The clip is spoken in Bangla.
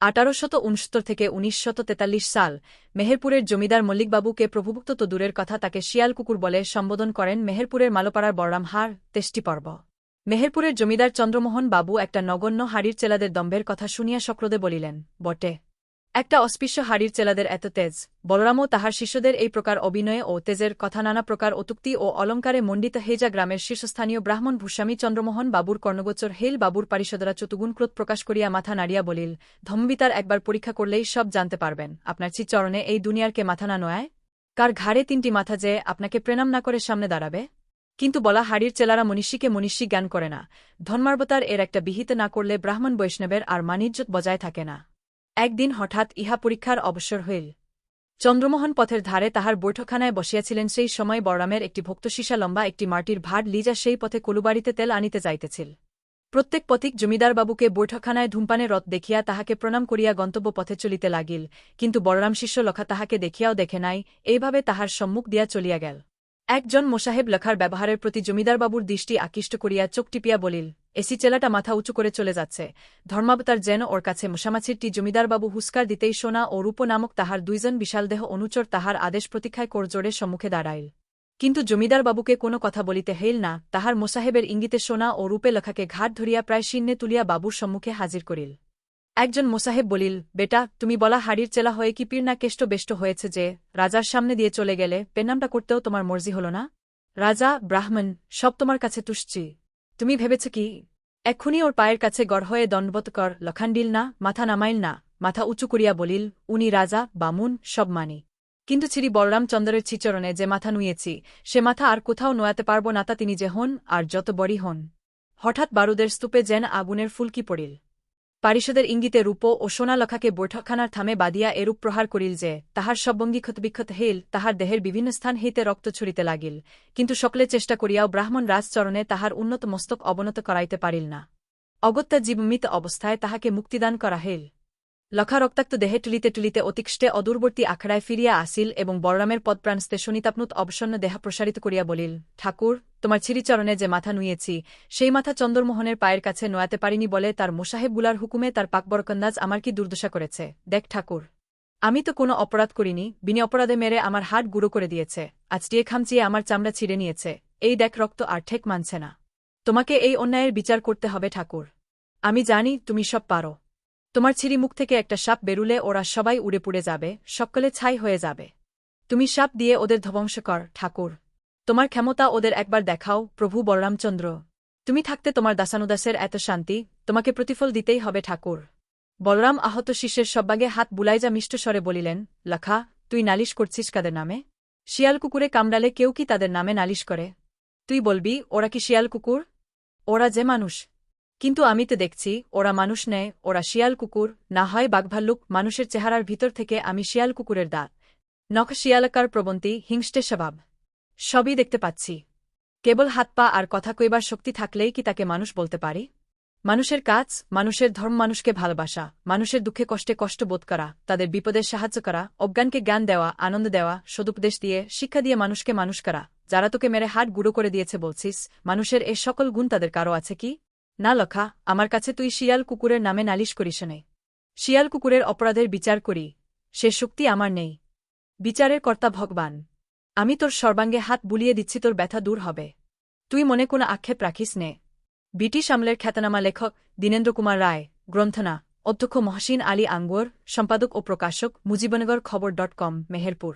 আঠারোশত উনসত্তর থেকে উনিশশত তেতাল্লিশ সাল মেহেরপুরের জমিদার মল্লিকবাবুকে প্রভুভুক্ত তো দূরের কথা তাকে শিয়াল কুকুর বলে সম্বোধন করেন মেহেরপুরের মালোপাড়ার বড়রাম হার তেষ্টি পর্ব। মেহেরপুরের জমিদার চন্দ্রমোহন বাবু একটা নগণ্য হাড়ির চেলাদের দম্ভের কথা শুনিয়া শক্রদে বলিলেন, বটে একটা অস্পৃশ্য হাড়ির চেলাদের এত তেজ। বলরামও তাহার শিষ্যদের এই প্রকার অভিনয়ে ও তেজের কথা নানা প্রকার অতুক্তি ও অলঙ্কারে মণ্ডিত হেজা গ্রামের শীর্ষস্থানীয় ব্রাহ্মণ ভূস্বামী চন্দ্রমোহন বাবুর কর্ণগোচর হেল বাবুর পারিষদরা চতুগুণ ক্রোধ প্রকাশ করিয়া মাথা নাড়িয়া বলিল ধম্বিতার একবার পরীক্ষা করলেই সব জানতে পারবেন। আপনার চিচরণে এই দুনিয়ারকে মাথা না নয় কার ঘাড়ে তিনটি মাথা যে আপনাকে প্রণাম না করে সামনে দাঁড়াবে? কিন্তু বলা হাড়ির চেলারা মনীষীকে মনীষী জ্ঞান করে না। ধর্মার্বতার এর একটা বিহিত না করলে ব্রাহ্মণ বৈষ্ণবের আর মানিজ্যত বজায় থাকে না। একদিন হঠাৎ ইহা পরীক্ষার অবসর হইল। চন্দ্রমোহন পথের ধারে তাহার বৈঠকখানায় বসিয়াছিলেন সেই সময় বড়রামের একটি ভক্তশিশা লম্বা, একটি মাটির ভাড় লিজা সেই পথে কলুবাড়িতে তেল আনিতে যাইতেছিল। প্রত্যেক পথিক জমিদারবাবুকে বৈঠকখানায় ধূমপানে রথ দেখিয়া তাহাকে প্রণাম করিয়া গন্তব্য পথে চলিতে লাগিল, কিন্তু বড়রাম শিষ্য লখা তাহাকে দেখিয়াও দেখে নাই, এইভাবে তাহার সম্মুখ দিয়া চলিয়া গেল। একজন মোসাহেব লেখার ব্যবহারের প্রতি জমিদারবাবুর দৃষ্টি আকৃষ্ট করিয়া চোখ টিপিয়া বলিল এসি চেলাটা মাথা উঁচু করে চলে যাচ্ছে। ধর্মাবতার যেন ওর কাছে মশামাছিরটি জমিদারবাবু হুস্কার দিতেই সোনা ও রূপ নামক তাহার দুইজন বিশালদেহ অনুচর তাহার আদেশ প্রতীক্ষায় করজোড়ে সম্মুখে দাঁড়াইল। কিন্তু জমিদারবাবুকে কোনো কথা বলিতে হেল না, তাহার মোসাহেবের ইঙ্গিতে সোনা ও রূপে লেখাকে ঘাট ধরিয়া প্রায় শীর্ণে তুলিয়া বাবুর সম্মুখে হাজির করিল। একজন মোসাহেব বলিল, বেটা, তুমি বলা হাড়ির চেলা হয়ে কি পীর না কেষ্ট বেষ্ট হয়েছে যে, রাজার সামনে দিয়ে চলে গেলে পেনামটা করতেও তোমার মর্জি হল না? রাজা, ব্রাহ্মণ, সব তোমার কাছে তুষছি তুমি ভেবেছ কি? এক্ষুনি ওর পায়ের কাছে গড় হয়ে দণ্ডবত কর, লখান্ডিল না, মাথা নামাইল না, মাথা উঁচু করিয়া বলিল, উনি রাজা, বামুন, সব মানি। কিন্তু শ্রী বলরামচন্দ্রের চিচরণে যে মাথা নুয়েছি, সে মাথা আর কোথাও নোয়াতে পারব না তা তিনি যে হন, আর যত বড়ি হন। হঠাৎ বারুদের স্তূপে যেন আগুনের ফুলকি পড়িল। পারিষদের ইঙ্গিতে রূপ ও সোনালখাকে বৈঠকখানার থামে বাদিয়া এরূপ প্রহার করিল যে, তাহার সব্বঙ্গী ক্ষতবিক্ষত হেল তাহার দেহের বিভিন্ন স্থান হইতে রক্ত ছড়িতে লাগিল, কিন্তু সকলে চেষ্টা করিয়াও ব্রাহ্মণ রাজচরণে তাহার উন্নত মস্তক অবনত করাইতে পারিল না। অগত্যা জীবমিত অবস্থায় তাহাকে মুক্তিদান করা হেল লখা রক্তাক্ত দেহে টুলিতে টুলিতে অতিষ্ঠে অদূরবর্তী আখড়ায় ফিরিয়া আসিল এবং বলরামের পদপ্রাণস্তে শনিতাপনুত অবসন্ন দেহা প্রসারিত করিয়া বলিল, ঠাকুর, তোমার ছিরিচরণে যে মাথা নুয়েছি, সেই মাথা চন্দ্রমোহনের পায়ের কাছে নোয়াতে পারিনি বলে তার মোসাহেবগুলার হুকুমে তার পাকবরকন্দাজ আমার কি দুর্দশা করেছে। দেখ ঠাকুর, আমি তো কোনো অপরাধ করিনি, বিনি অপরাধে মেরে আমার হাট গুঁড়ো করে দিয়েছে আজটিয়ে খামচিয়ে আমার চামড়া ছিঁড়ে নিয়েছে, এই দেখ রক্ত আর ঠেক মানছে না। তোমাকে এই অন্যায়ের বিচার করতে হবে ঠাকুর। আমি জানি তুমি সব পারো। তোমার ছিরি মুখ থেকে একটা সাপ বেরুলে ওরা সবাই উড়ে পুড়ে যাবে, সকলে ছাই হয়ে যাবে। তুমি সাপ দিয়ে ওদের ধ্বংস কর, ঠাকুর। তোমার ক্ষমতা ওদের একবার দেখাও, প্রভু বলরামচন্দ্র। তুমি থাকতে তোমার দাসানুদাসের এত শান্তি, তোমাকে প্রতিফল দিতেই হবে, ঠাকুর। বলরাম আহত শিষ্যের সব্বাগে হাত বুলাইজা মিষ্টস্বরে বলিলেন, লখা, তুই নালিশ করছিস কাদের নামে? শিয়াল কুকুরে কামড়ালে কেউ কি তাদের নামে নালিশ করে? তুই বলবি, ওরা কি শিয়াল কুকুর? ওরা যে মানুষ কিন্তু আমি তো দেখছি, ওরা মানুষ নেয়, ওরা শিয়াল কুকুর, না হয় বাঘভাল্লুক, মানুষের চেহারার ভিতর থেকে আমি শিয়াল কুকুরের দাঁত। নখ শিয়ালকার প্রবন্তি হিংষ্টে স্বভাব। সবই দেখতে পাচ্ছি। কেবল হাত পা আর কথা কইবার শক্তি থাকলেই কি তাকে মানুষ বলতে পারি? মানুষের কাজ, মানুষের ধর্ম মানুষকে ভালোবাসা, মানুষের দুঃখে কষ্টে কষ্ট বোধ করা, তাদের বিপদের সাহায্য করা, অজ্ঞানকে জ্ঞান দেওয়া, আনন্দ দেওয়া, সদুপদেশ দিয়ে, শিক্ষা দিয়ে মানুষকে মানুষ করা। যারা তোকে মেরে হাট গুঁড়ো করে দিয়েছে বলছিস, মানুষের এ সকল গুণ তাদের কারও আছে কি? না লখা, আমার কাছে তুই শিয়াল কুকুরের নামে নালিশ করিস নে। শিয়াল কুকুরের অপরাধের বিচার করি, সে শক্তি আমার নেই। বিচারের কর্তা ভগবান, আমি তোর সর্বাঙ্গে হাত বুলিয়ে দিচ্ছি, তোর ব্যথা দূর হবে। তুই মনে কোনো আক্ষেপ রাখিস নে। ব্রিটিশ আমলের খ্যাতনামা লেখক দীনেন্দ্র কুমার রায়, গ্রন্থনা, অধ্যক্ষ মহসিন আলী আঙ্গুর, সম্পাদক ও প্রকাশক মুজিবনগর খবর ডট কম, মেহেরপুর।